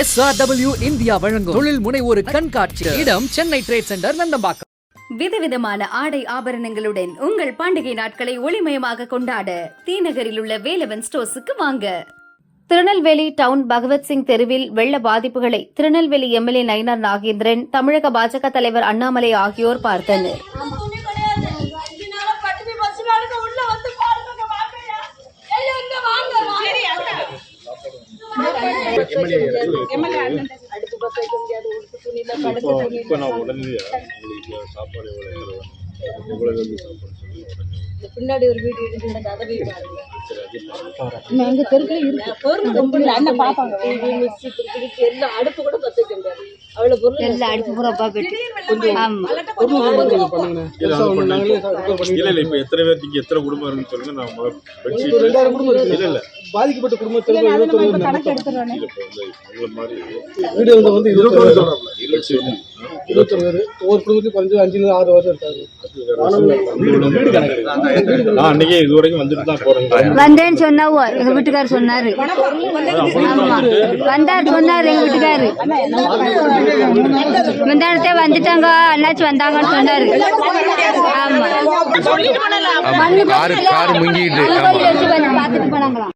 SRW India வழங்கும் தொழில் முனைவோர் கண்காட்சி. இடம் சென்னை ட்ரேட் சென்டர் நந்தம்பாக்கம். விதவிதமான ஆடை ஆபரணங்களுடன் உங்கள் பண்டிகை நாட்களை ஒளிமயமாக கொண்டாட தீநகரில் உள்ள வேலவன் ஸ்டோர்ஸுக்கு வாங்க. திருநெல்வேலி டவுன் பகவத்சிங் தெருவில் வெள்ள பாதிப்புகளை திருநெல்வேலி எம்எல்ஏ நயினார் நாகேந்திரன் தமிழக பாஜக தலைவர் அண்ணாமலை ஆகியோர் பார்த்தனர். இப்போ நான் உங்களுக்கு சாப்பாடு எவ்வளோ உடனே பின்னாடி ஒரு வீடு இருக்கு எனக்கு அதை போய் பாருங்க சரி அது எங்க தெருக்குல இருக்கு பொருள் ரொம்ப இல்ல அண்ணன் பாப்பாங்க டிவி மிக்ஸி திருப்பி எல்லாம் அடுப்பு கூட பத்த வைக்க முடியாது அவ்வளவு பொருள் எல்லா அடுப்பு பூரா இல்லை இல்லை இப்போ எத்தனை பேர்த்துக்கு எத்தனை குடும்பம் இருக்குன்னு சொல்லுங்க நான் ரெண்டாயிரம் குடும்பம் இல்லை இல்லை. பாதிக்கப்பட்ட குடும்பத்திற்கு இருபத்தொரு பேர் ஒவ்வொரு குடும்பத்துக்கு குறைஞ்சு அஞ்சுல இருந்து ஆறு வருஷம் இருக்காரு. நான் அன்னைக்கே இது வரைக்கும் வந்துட்டு தான் போறேன் வந்தேன்னு சொன்னாவோ எங்க வீட்டுக்காரர் சொன்னாரு. ஆமா. வந்தார் சொன்னாரு எங்க வீட்டுக்காரு முந்தானத்தே வந்துட்டாங்க அண்ணாச்சி வந்தாங்கன்னு சொன்னாரு. ஆமா. காரு காரு முங்கிட்டு மண்ணு வச்சு வந்து பார்த்துட்டு போனாங்களாம்